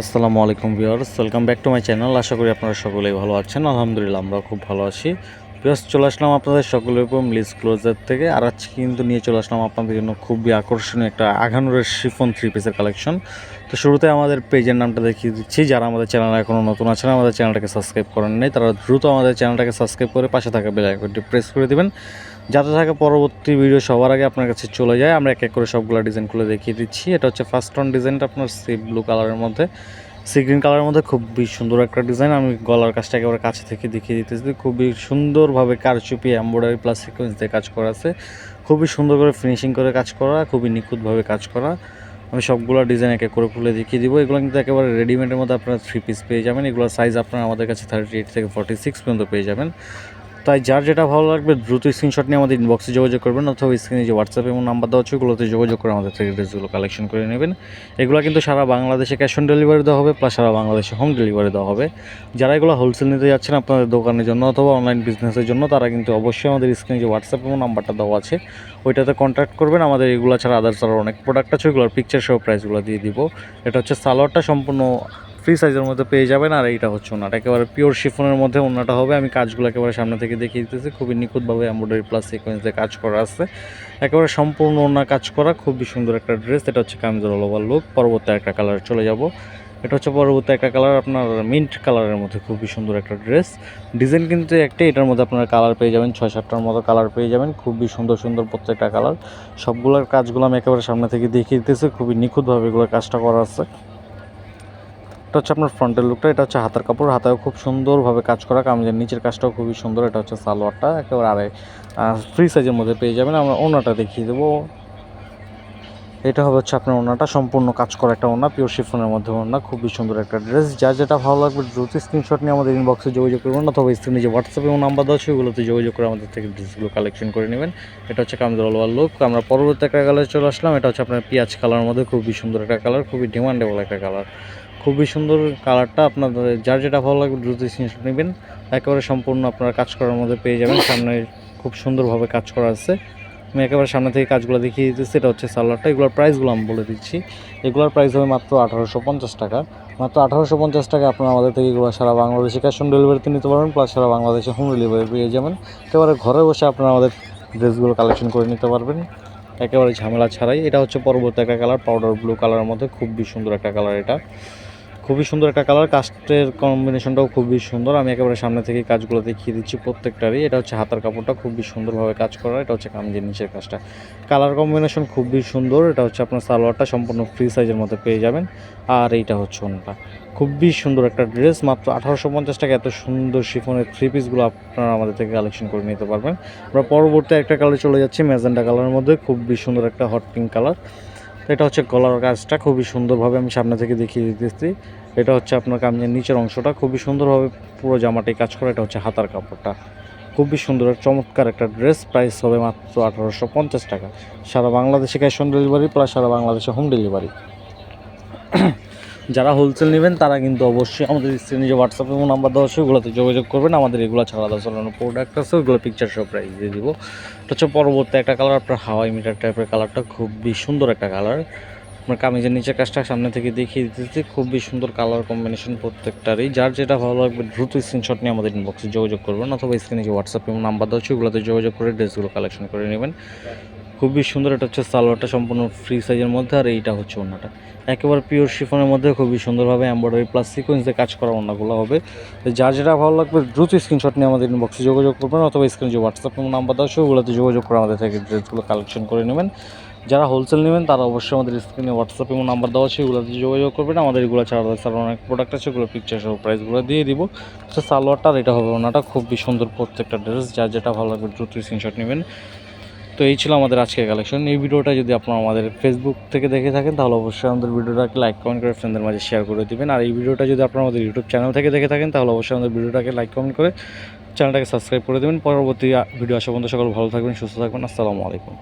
আসসালামু আলাইকুম viewers, welcome back to my channel. আশা করি আপনারা সকলেই ভালো আছেন। আলহামদুলিল্লাহ আমরা খুব ভালো আছি। ভিউয়ার্স, চলে আসলাম আপনাদের সকলের উপর লিজ ক্লোজার থেকে। আর আজকে কিন্তু নিয়ে চলে আসলাম আপনাদের জন্য খুবই আকর্ষণীয় একটা আঘানুরের শিফন থ্রি পিসের কালেকশন তো শুরুতে আমাদের পেজের নামটা দেখিয়ে দিচ্ছি। যারা আমাদের চ্যানেল এখনও নতুন আছেন, আমাদের চ্যানেলটাকে সাবস্ক্রাইব করেন নাই, তারা দ্রুত আমাদের চ্যানেলটাকে সাবস্ক্রাইব করে পাশে থাকা বেল আইকনটি প্রেস করে দিবেন। যাতে থাকে পরবর্তী ভিডিও সবার আগে আপনার কাছে চলে যায়, আমরা এক এক করে সবগুলো ডিজাইন খুলে দেখিয়ে দিচ্ছি। এটা হচ্ছে ফার্স্ট অন ডিজাইনটা আপনার সি ব্লু কালারের মধ্যে। সি গ্রিন কালারের মধ্যে খুবই সুন্দর একটা ডিজাইন আমি গলার কাজটা একেবারে কাছে থেকে দেখিয়ে দিতেছি। খুবই সুন্দরভাবে কারচুপি এম্ব্রয়ডারি প্লাস সিকোয়েন্স দিয়ে কাজ করা আছে। খুবই সুন্দর করে ফিনিশিং করে কাজ করা, খুবই নিখুঁতভাবে কাজ করা। আমি সবগুলো ডিজাইন এক এক করে খুলে দেখিয়ে দিব। এগুলো কিন্তু একেবারে রেডিমেডের মধ্যে আপনারা থ্রি পিস পেয়ে যাবেন। এগুলোর সাইজ আপনারা আমাদের কাছে থার্টি এইট থেকে ফর্টি সিক্স পর্যন্ত পেয়ে যাবেন। তাই যার যেটা ভালো লাগবে দ্রুত স্ক্রিনশট নিয়ে আমাদের ইনবক্সে যোগাযোগ করবেন অথবা স্ক্রিনে যে হোয়াটসঅ্যাপ এবং নাম্বার দেওয়া আছে, ওগুলোতে যোগাযোগ করে আমাদের থেকে ড্রেসগুলো কালেকশন করে নেবেন। এগুলো কিন্তু সারা বাংলাদেশে ক্যাশ অন ডেলিভারি দেওয়া হবে প্লাস সারা বাংলাদেশে হোম ডেলিভারি দেওয়া হবে। যারা এগুলো হোলসেল নিতে যাচ্ছেন আপনাদের দোকানের জন্য অথবা অনলাইন বিজনেসের জন্য, তারা কিন্তু অবশ্যই আমাদের স্ক্রিনে যে হোয়াটসঅ্যাপ এবং নাম্বারটা দেওয়া আছে, ওইটাতে কন্ট্যাক্ট করবেন। আমাদের এগুলো ছাড়া আদার্স আরও অনেক প্রোডাক্ট আছে ওইগুলোর পিকচার সহ প্রাইসগুলো দিয়ে দিব। এটা হচ্ছে সালোয়ারটা সম্পূর্ণ ফ্রি সাইজের মধ্যে পেয়ে যাবেন, আর এইটা হচ্ছে ওনাটা। একেবারে পিওর শিফনের মধ্যে ওনাটা হবে। আমি কাজগুলো একেবারে সামনে থেকে দেখিয়ে দিতেছি। খুবই নিখুঁতভাবে এমব্রয়ডারি প্লাস সিকোয়েন্স দিয়ে কাজ করা আছে। একেবারে সম্পূর্ণ ওনা কাজ করা, খুবই সুন্দর একটা ড্রেস এটা হচ্ছে কামিজের অল ওভার লুক পরবর্তী একটা কালার চলে যাব। এটা হচ্ছে পরবর্তী একটা কালার আপনার মিন্ট কালারের মধ্যে খুবই সুন্দর একটা ড্রেস ডিজাইন কিন্তু একটাই, এটার মধ্যে আপনারা কালার পেয়ে যাবেন, ছয় সাতটার মতো কালার পেয়ে যাবেন। খুবই সুন্দর সুন্দর প্রত্যেকটা কালার সবগুলোর কাজগুলো আমি একেবারে সামনে থেকে দেখিয়ে দিতেছি। খুবই নিখুঁতভাবে এগুলো কাজটা করা আছে। এটা হচ্ছে আপনার ফ্রন্টের লুকটা এটা হচ্ছে হাতার কাপড়। হাতায় খুব সুন্দরভাবে কাজ করা, কামিজের নিচের কাজটাও খুবই সুন্দর। এটা হচ্ছে সালোয়ারটা, একেবারে আড়াই ফ্রি সাইজের মধ্যে পেয়ে যাবেন। আমরা ওনাটা দেখিয়ে দেবো। এটা হবে হচ্ছে আপনার ওনাটা, সম্পূর্ণ কাজ করা একটা ওনা পিওর শিফনের মধ্যে ওনা, খুবই সুন্দর একটা ড্রেস যা যেটা ভালো লাগবে দ্রুত স্ক্রিনশট নিয়ে আমাদের ইনবক্সে যোগাযোগ করবেন, অথবা স্ক্রিনে যে হোয়াটসঅ্যাপ এবং নাম্বার দেওয়া আছে, ওগুলোতে যোগাযোগ করে আমাদের থেকে ড্রেসগুলো কালেকশন করে নেবেন। এটা হচ্ছে কামদুল আলওয়ার লুক আমরা পরবর্তী একটা কালারে চলে আসলাম। এটা হচ্ছে আপনার পেঁয়াজ কালারের মধ্যে খুবই সুন্দর একটা কালার খুবই ডিমান্ডেবল একটা কালার খুবই সুন্দর কালারটা আপনাদের, যার যেটা ভালো লাগবে দ্রুত স্ক্রিনশট নেবেন। একেবারে সম্পূর্ণ আপনারা কাজ করার মধ্যে পেয়ে যাবেন। সামনে খুব সুন্দরভাবে কাজ করা আছে। আমি একেবারে সামনে থেকে কাজগুলো দেখিয়ে দিতেছি, এটা হচ্ছে সালোয়ারটা। এগুলোর প্রাইসগুলো আমি বলে দিচ্ছি। এগুলোর প্রাইস হবে মাত্র আঠারোশো পঞ্চাশ টাকা। মাত্র আঠারোশো পঞ্চাশ টাকা আপনারা আমাদের থেকে এগুলো সারা বাংলাদেশে ক্যাশ অন ডেলিভারিতে নিতে পারবেন প্লাস সারা বাংলাদেশে হোম ডেলিভারি পেয়ে যাবেন। একেবারে ঘরে বসে আপনারা আমাদের ড্রেসগুলো কালেকশন করে নিতে পারবেন। একেবারে ঝামেলা ছাড়াই। এটা হচ্ছে পরবর্তী একটা কালার পাউডার ব্লু কালারের মধ্যে। খুবই সুন্দর একটা কালার এটা। খুবই সুন্দর একটা কালার। কাস্টের কম্বিনেশনটাও খুবই সুন্দর। আমি একেবারে সামনে থেকে কাজগুলো দেখিয়ে দিচ্ছি প্রত্যেকটারই। এটা হচ্ছে হাতার কাপড়টা খুবই সুন্দরভাবে কাজ করা। এটা হচ্ছে কামিজের নিচের কাজটা। কালার কম্বিনেশন খুবই সুন্দর। এটা হচ্ছে আপনার সালোয়ারটা সম্পূর্ণ ফ্রি সাইজের মধ্যে পেয়ে যাবেন। আর এইটা হচ্ছে ওনটা খুবই সুন্দর একটা ড্রেস মাত্র আঠারোশো পঞ্চাশ টাকা। এত সুন্দর শিফনের থ্রি পিসগুলো আপনারা আমাদের থেকে কালেকশন করে নিতে পারবেন। আমরা পরবর্তী একটা কালার চলে যাচ্ছি। ম্যাজেন্ডা কালারের মধ্যে খুবই সুন্দর একটা হট পিঙ্ক কালার এটা হচ্ছে কলার কাজটা খুবই সুন্দরভাবে আমি সামনে থেকে দেখিয়ে দিতেছি। এটা হচ্ছে আপনার কামিজের নিচের অংশটা, খুবই সুন্দরভাবে পুরো জামাটি কাজ করে। এটা হচ্ছে হাতার কাপড়টা। খুবই সুন্দর চমৎকার একটা ড্রেস প্রাইস হবে মাত্র আঠারোশো পঞ্চাশ টাকা। সারা বাংলাদেশে ক্যাশ অন ডেলিভারি প্লাস সারা বাংলাদেশে হোম ডেলিভারি। যারা হোলসেল নেবেন, তারা কিন্তু অবশ্যই আমাদের স্ক্রিনে যে হোয়াটসঅ্যাপ এবং নাম্বার দেওয়া আছে, ওগুলোতে যোগাযোগ করবেন। আমাদের এগুলো ছাড়া আলাদা চালানো প্রোডাক্ট আছে, ওগুলো পিকচার সব প্রাইস দিয়ে দিব। এটা হচ্ছে পরবর্তী একটা কালার আপনার হাওয়াই মিটার টাইপের কালারটা খুবই সুন্দর একটা কালার আপনার কামিজের নিচের কাজটা সামনে থেকে দেখিয়ে দিতেছি, খুবই সুন্দর কালার কম্বিনেশন প্রত্যেকটারই। যার যেটা ভালো লাগবে, দ্রুত স্ক্রিনশট নিয়ে আমাদের ইনবক্সে যোগাযোগ করবেন, অথবা স্ক্রিনে যে হোয়াটসঅ্যাপ এবং নাম্বার দেওয়া আছে, ওগুলোতে যোগাযোগ করে ড্রেসগুলো কালেকশন করে নেবেন। খুবই সুন্দর, এটা হচ্ছে সালোয়ারটা সম্পূর্ণ ফ্রি সাইজের মধ্যে আর এইটা হচ্ছে ওনাটা একেবারে পিওর শিফনের মধ্যে খুবই সুন্দরভাবে এম্ব্রয়ডারি প্লাস সিকোয়েন্সে কাজ করা ওনাগুলো হবে। যার যেটা ভালো লাগবে, দ্রুত স্ক্রিনশট নিয়ে আমাদের ইনবক্সে যোগাযোগ করবেন অথবা স্ক্রিনে যে হোয়াটসঅ্যাপ নাম্বার দেওয়া ওগুলোতে যোগাযোগ করে আমাদের থেকে ড্রেসগুলো কালেকশন করে নেবেন। যারা হোলসেল নেবেন, তারা অবশ্যই আমাদের স্ক্রিনে হোয়াটসঅ্যাপ এবং নাম্বার দেওয়া আছে, ওগুলোতে যোগাযোগ করবেন। আমাদের এগুলো ছাড়া ছাড়া অনেক প্রোডাক্ট আছে, ওগুলো পিকচার সহ প্রাইসগুলো দিয়ে দিব। সালোয়ারটা আর এটা হবে ওনাটা খুবই সুন্দর প্রত্যেকটা ড্রেস যার যেটা ভালো লাগবে দ্রুত স্ক্রিনশট নেবেন। তো এই ছিল আমাদের আজকের কালেকশন এই ভিডিওটা যদি আপনারা আমাদের ফেসবুক থেকে দেখে থাকেন, তাহলে অবশ্যই আমাদের ভিডিওটাকে লাইক কমেন্ট করে ফ্রেন্ডদের মাঝে শেয়ার করে দেবেন। আর এই ভিডিওটা যদি আপনারা আমাদের ইউটিউব চ্যানেল থেকে দেখে থাকেন, তাহলে অবশ্যই আমাদের ভিডিওটাকে লাইক কমেন্ট করে চ্যানেলটাকে সাবস্ক্রাইব করে দেবেন। পরবর্তী ভিডিও আসা পর্যন্ত সকল ভালো থাকবেন, সুস্থ থাকবেন। আসসালামু আলাইকুম।